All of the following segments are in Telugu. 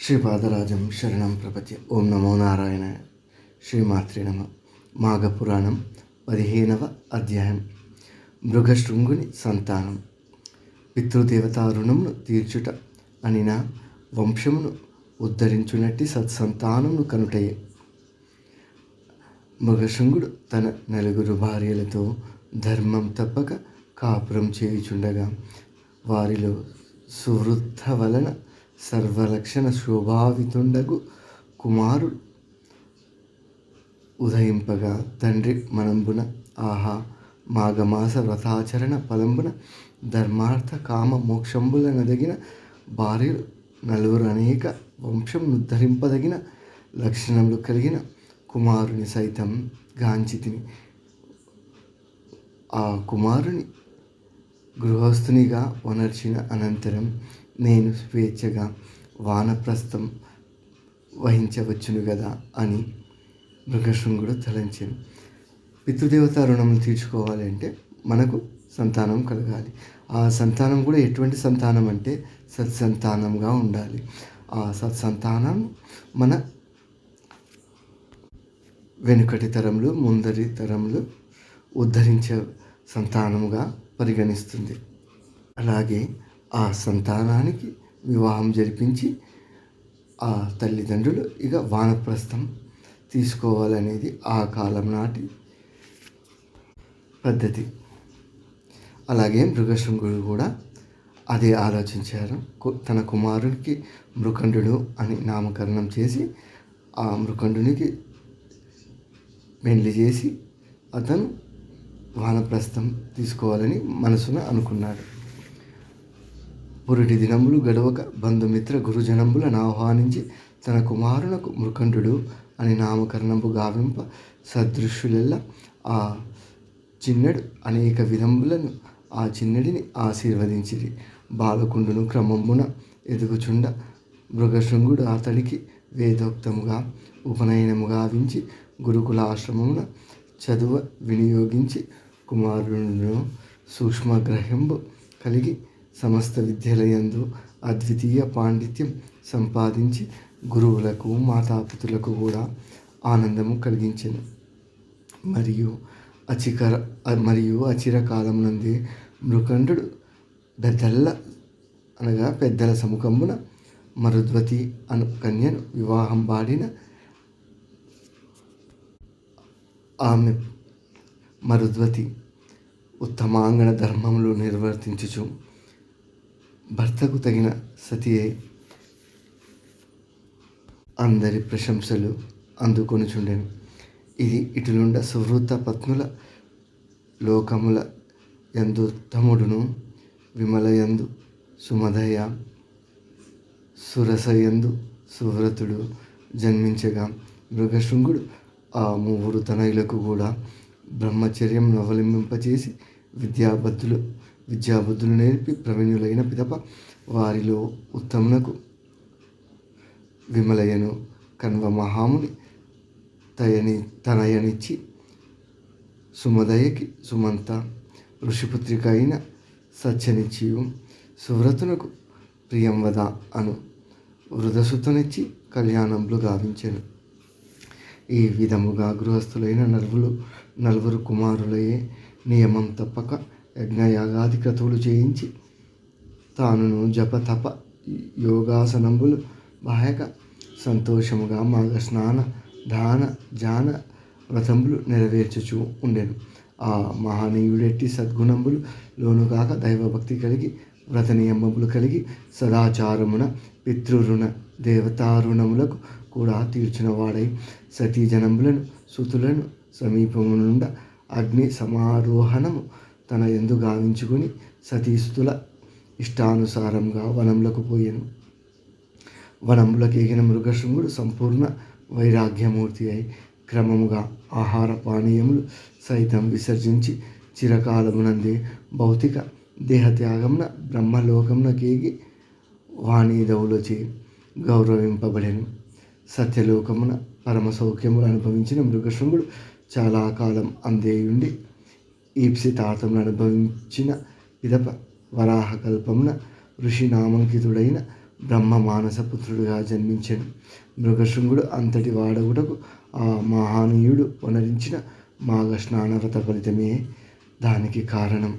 శ్రీపాదరాజం శరణం ప్రపంచ. ఓం నమో నారాయణ. శ్రీమాత్రి నమ. మాఘపురాణం పదిహేనవ అధ్యాయం. మృగశృంగుని సంతానం. పితృదేవతారుణమును తీర్చుట అనిన వంశమును ఉద్ధరించునట్టి సత్సంతానమును కనుటయే. మృగశృంగుడు తన నలుగురు భార్యలతో ధర్మం తప్పక కాపురం చేయుచుండగా వారిలో సువృద్ధ వలన సర్వలక్షణ శోభావితుండగు కుమారుడు ఉదయింపగా తండ్రి మనంబున ఆహా మాఘమాస వ్రతాచరణ ఫలంబున ధర్మార్థ కామ మోక్షంబులనదగిన భార్యలు నలుగురు అనేక వంశం ఉద్ధరింపదగిన లక్షణములు కలిగిన కుమారుని సైతం గాంచితిని ఆ కుమారుని గృహస్థునిగా వనర్చిన అనంతరం నేను స్వేచ్ఛగా వానప్రస్థం వహించవచ్చును కదా అని మృగశృంగుడు తలంచాను పితృదేవత రుణం తీర్చుకోవాలి అంటే మనకు సంతానం కలగాలి. ఆ సంతానం కూడా ఎటువంటి సంతానం అంటే సత్సంతానంగా ఉండాలి. ఆ సత్సంతానం మన వెనుకటి తరములు ముందరి తరములు ఉద్ధరించే సంతానముగా పరిగణిస్తుంది. అలాగే ఆ సంతానానికి వివాహం జరిపించి ఆ తల్లిదండ్రులు ఇక వానప్రస్థం తీసుకోవాలనేది ఆ కాలం నాటి పద్ధతి. అలాగే మృగశృంగుడు కూడా అదే ఆలోచించారు. తన కుమారుడికి మృకండు అని నామకరణం చేసి ఆ మృకండునికి పెండ్లి చేసి అతను వానప్రస్థం తీసుకోవాలని మనసున అనుకున్నాడు. పురుటి దినములు గడవక బంధుమిత్ర గురుజనంబులను ఆహ్వానించి తన కుమారునకు మృకంఠుడు అని నామకరణంపు గావింప సదృశ్యులెల్లా ఆ చిన్నడు అనేక విధములను ఆ చిన్నడిని ఆశీర్వదించిరి. బాలకుండును క్రమమున ఎదుగుచుండ మృగశృంగుడు అతడికి వేదోక్తముగా ఉపనయనము గావించి గురుకుల ఆశ్రమమున చదువ వినియోగించి కుమారులను సూక్ష్మగ్రహంబు కలిగి సమస్త విద్యలయందు అద్వితీయ పాండిత్యం సంపాదించి గురువులకు మాతాపితులకు కూడా ఆనందము కలిగించెను. మరియు అచికర మరియు అచిరకాలం నుండి మృకండు పెద్దల అనగా పెద్దల సముఖమున మరుద్వతి అను కన్యను వివాహం బాడిన ఆమె మరుద్వతి ఉత్తమాంగణ ధర్మములు నిర్వర్తించుచు భర్తకు తగిన సతి అయి అందరి ప్రశంసలు అందుకొనుచుండెను. ఇది ఇటులుండ సువృత్త పత్నుల లోకముల యందు తముడును విమలయందు సుమధయ సురసయందు సువ్రతుడు జన్మించగా మృగశృంగుడు ఆ మూవురు తనయులకు కూడా బ్రహ్మచర్యం అవలంబింపచేసి విద్యాబద్ధులు విద్యాబుద్ధులు నేర్పి ప్రవీణులైన పిదప వారిలో ఉత్తమునకు విమలయను కన్వ మహాముని తయని తనయనిచ్చి సుమదయకి సుమంత ఋషిపుత్రిక అయిన సత్యనిచ్చియు సువ్రతునకు ప్రియంవద అను వృధసుతనిచ్చి కళ్యాణంలో గావించెను. ఈ విధముగా గృహస్థులైన నలుగురు నలుగురు కుమారులయే నియమం తప్పక యజ్ఞయాగాది క్రతువులు చేయించి తానును జప తప యోగాసనంబులు బాయక సంతోషముగా మాఘ స్నాన దాన జాన వ్రతంబులు నెరవేర్చుచు ఉండెను. ఆ మహనీయుడెట్టి సద్గుణంబులు లోను కాక దైవభక్తి కలిగి వ్రత నియమములు కలిగి సదాచారమున పితృరుణ దేవతారుణములకు కూడా తీర్చిన వాడై సతీజనములను సుతులను సమీపము నుండ అగ్ని సమారోహణము తన ఎందు గావించుకొని సతీస్థుల ఇష్టానుసారంగా వనములకు పోయాను. వనములకు ఎగిన మృగశృంగుడు సంపూర్ణ వైరాగ్యమూర్తి అయి క్రమముగా ఆహార పానీయములు సైతం విసర్జించి చిరకాలమునందే భౌతిక దేహత్యాగమున బ్రహ్మలోకమున కేగి వాణీదవులచే గౌరవింపబడెను. సత్యలోకమున పరమ సౌఖ్యములు అనుభవించిన మృగశృంగుడు చాలా కాలం అందేయుండి ఈప్సితార్థమును అనుభవించిన పిదప వరాహకల్పమున ఋషి నామంకితుడైన బ్రహ్మ మానస పుత్రుడుగా జన్మించాడు మృగశృంగుడు అంతటి వాడగుటకు ఆ మహానీయుడు వనరించిన మాఘ స్నానవ్రత ఫలితమే దానికి కారణం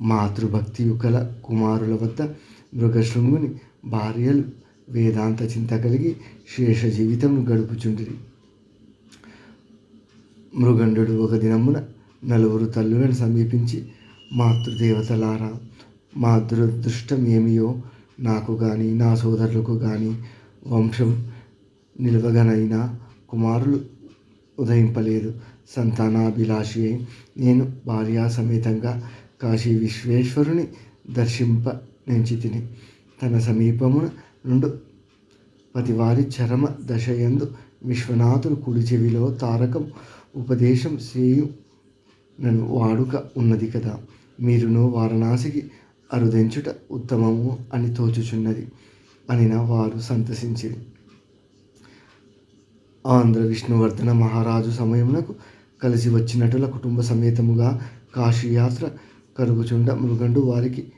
మాతృభక్తి కల కుమారుల వద్ద మృగశృంగుని భార్యలు వేదాంత చింత కలిగి శేష జీవితం గడుపుచుండిరి మృగండు ఒక దినమున నలుగురు తల్లులను సమీపించి మాతృదేవతలారా మా దురదృష్టం ఏమియో నాకు కానీ నా సోదరులకు కానీ వంశం నిలవగనైనా కుమారులు ఉదయింపలేదు. సంతానాభిలాషి అయి నేను భార్యా సమేతంగా కాశీ విశ్వేశ్వరుని దర్శింప నుంచి తిని తన సమీపమున నుండు పతివారి చరమ దశయందు విశ్వనాథుడు కుడి చెవిలో తారకం ఉపదేశం చేయు నన్ను వాడుక ఉన్నది కదా. మీరును వారణాసికి అరుదెంచుట ఉత్తమము అని తోచుచున్నది అని నా వారు సంతసించిరి ఆంధ్ర విష్ణువర్ధన మహారాజు సమయమునకు కలిసి వచ్చినటుల కుటుంబ సమేతముగా కాశీయాత్ర కరుగుచుండ మృగండు వారికి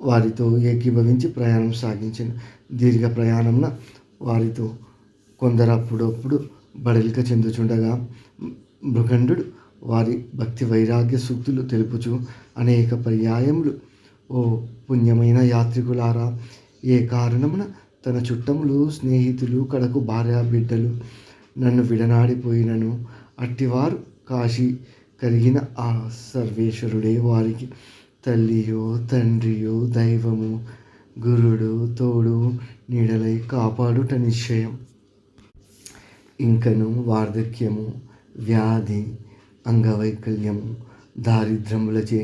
వారితో ఏకీభవించి ప్రయాణం సాగించాను. దీర్ఘ ప్రయాణంన వారితో కొందరు అప్పుడప్పుడు బడలిక చెందుచుండగా మృగండు వారి భక్తి వైరాగ్య సూక్తులు తెలుపుచు అనేక పర్యాయములు. ఓ పుణ్యమైన యాత్రికులారా ఏ కారణమున తన చుట్టములు స్నేహితులు కడకు భార్య బిడ్డలు నన్ను విడనాడిపోయినను? అట్టివారు కాశీ కలిగిన ఆ సర్వేశ్వరుడే వారికి తల్లియో తండ్రియో దైవము గురుడు తోడు నీడలై కాపాడుట నిశ్చయం. ఇంకను వార్ధక్యము వ్యాధి అంగవైకల్యం దారిద్ర్యములచే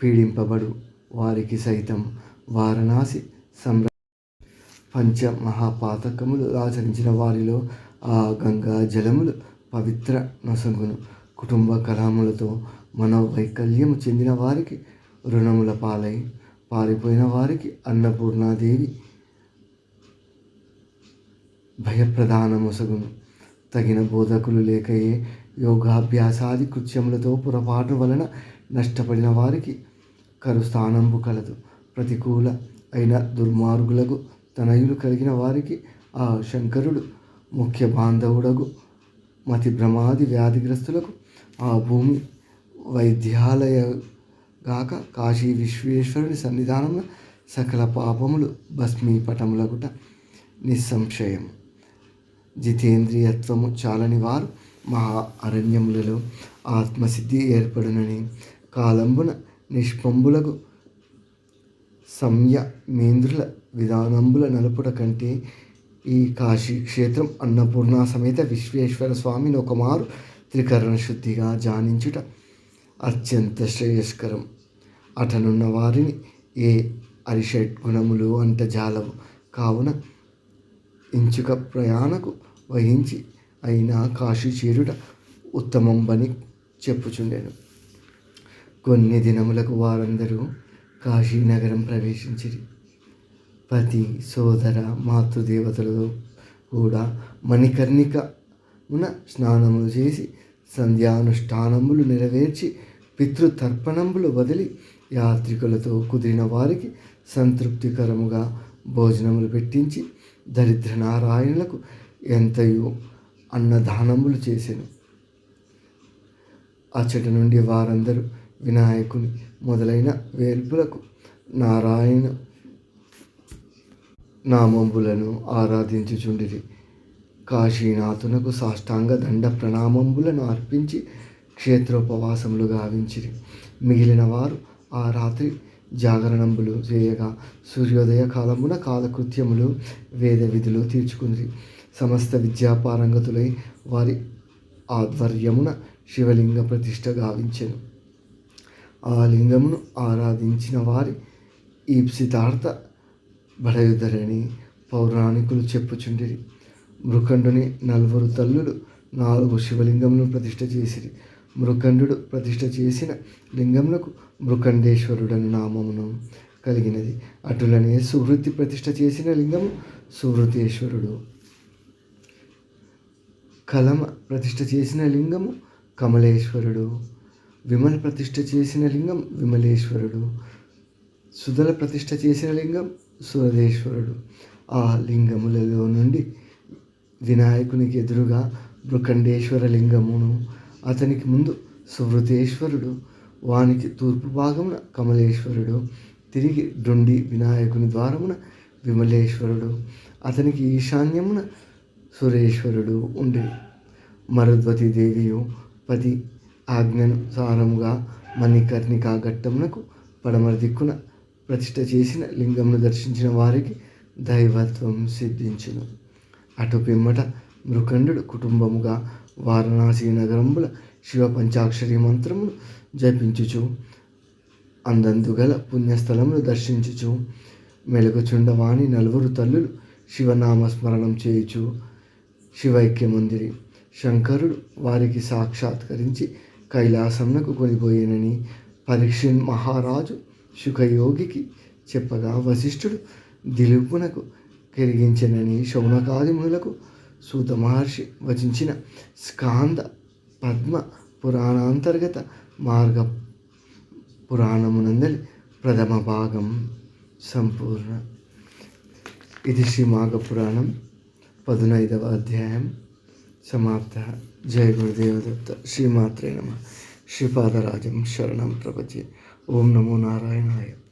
పీడింపబడు వారికి సైతం వారణాసి సంర పంచ మహాపాతకములు ఆచరించిన వారిలో ఆ గంగా జలములు పవిత్ర నొసగును. కుటుంబ కలాములతో మనోవైకల్యము చెందిన వారికి రుణముల పాలై పారిపోయిన వారికి అన్నపూర్ణాదేవి భయప్రధానమొసగును తగిన బోధకులు లేకయే యోగాభ్యాసాది కృత్యములతో పొరపాటు వలన నష్టపడిన వారికి కరుస్థానంబు కలదు. ప్రతికూల అయిన దుర్మార్గులకు తనయులు కలిగిన వారికి ఆ శంకరుడు ముఖ్య బాంధవుడగు మతి భ్రమాది వ్యాధిగ్రస్తులకు ఆ భూమి వైద్యాలయ గాక కాశీ విశ్వేశ్వరుని సన్నిధానంలో సకల పాపములు భస్మీపటములగుట నిస్సంశయం జితేంద్రియత్వము చాలని వారు మహా అరణ్యములలో ఆత్మసిద్ధి ఏర్పడునని కాలంబున నిష్పంబులకు సంయమేంద్రుల విధానంబుల నలుపుట కంటే ఈ కాశీ క్షేత్రం అన్నపూర్ణ సమేత విశ్వేశ్వర స్వామిని ఒకమారు త్రికరణ శుద్ధిగా జానించుట అత్యంత శ్రేయస్కరం. అటనున్న వారిని ఏ అరిషడ్ గుణములు అంట జాలవు కావున ఇంచుక ప్రయాణకు వహించి అయినా కాశీ చేరుట ఉత్తమం పని చెప్పుచుండెను. కొన్ని దినములకు వారందరూ కాశీనగరం ప్రవేశించిరి. పతి సోదర మాతృదేవతలతో కూడా మణికర్ణికమున స్నానములు చేసి సంధ్యానుష్ఠానములు నెరవేర్చి పితృతర్పణములు వదిలి యాత్రికులతో కుదిరిన వారికి సంతృప్తికరముగా భోజనములు పెట్టించి దరిద్ర నారాయణులకు ఎంతయో అన్నదానములు చేశాను. అచ్చటి నుండి వారందరూ వినాయకుని మొదలైన వేల్పులకు నారాయణ నామంబులను ఆరాధించుచుండిరి. కాశీనాథునకు సాష్టాంగ దండ ప్రణామంబులను అర్పించి క్షేత్రోపవాసములు గావించిరి. మిగిలిన వారు ఆ రాత్రి జాగరణంబులు చేయగా సూర్యోదయ కాలమున కాలకృత్యములు వేద విధులు తీర్చుకుంది సమస్త విద్యాపారంగతులై వారి ఆధ్వర్యమున శివలింగ ప్రతిష్ట గావించెను. ఆ లింగమును ఆరాధించిన వారి ఈప్సితార్థ బడయుధరని పౌరాణికులు చెప్పుచుండిరి. మృఖండుని నలుగురు తల్లులు నాలుగు శివలింగములను ప్రతిష్ట చేసిరి. మృఖండు ప్రతిష్ట చేసిన లింగమునకు మృఖండేశ్వరుడని నామమును కలిగినది. అటులనే సువృత్తి ప్రతిష్ట చేసిన లింగము సువృతేశ్వరుడు కలమ ప్రతిష్ట చేసిన లింగము కమలేశ్వరుడు. విమల ప్రతిష్ట చేసిన లింగం విమలేశ్వరుడు. సుధల ప్రతిష్ట చేసిన లింగం సురదేశ్వరుడు ఆ లింగములలో నుండి వినాయకునికి ఎదురుగా భృఖండేశ్వర లింగమును అతనికి ముందు సువృతేశ్వరుడు వానికి తూర్పు భాగమున కమలేశ్వరుడు తిరిగి డుండి వినాయకుని ద్వారమున విమలేశ్వరుడు అతనికి ఈశాన్యమున సురేశ్వరుడు ఉండే. మరుద్వతి దేవియు పది ఆజ్ఞను సారముగా మణికర్ణికా ఘట్టమునకు పడమర దిక్కున ప్రతిష్ట చేసిన లింగమును దర్శించిన వారికి దైవత్వం సిద్ధించును. అటు పిమ్మట మృకండు కుటుంబముగా వారణాసి నగరంబుల శివ పంచాక్షరి మంత్రమును జపించుచు అందందుగల పుణ్యస్థలమును దర్శించుచు మెలుగుచుండవాణి నలుగురు తల్లులు శివనామస్మరణం చేయుచు శివైక్య మందిరి. శంకరుడు వారికి సాక్షాత్కరించి కైలాసంనకు కొనిపోయానని పరీక్షిన్ మహారాజు శుకయోగికి చెప్పగా వశిష్ఠుడు దిలుపునకు కెరిగించనని శౌనకాదిములకు సూత మహర్షి వచించిన స్కాంద పద్మ పురాణాంతర్గత మార్గ పురాణమునందలి ప్రథమ భాగం సంపూర్ణ. ఇది శ్రీ మాఘ పురాణం పదునైదవ అధ్యాయం సమాప్త. జయ గురుదేవదత్త శ్రీమాత్రే నమ. శ్రీపాదరాజం శరణం ప్రపంచే ఓం నమో నారాయణాయ.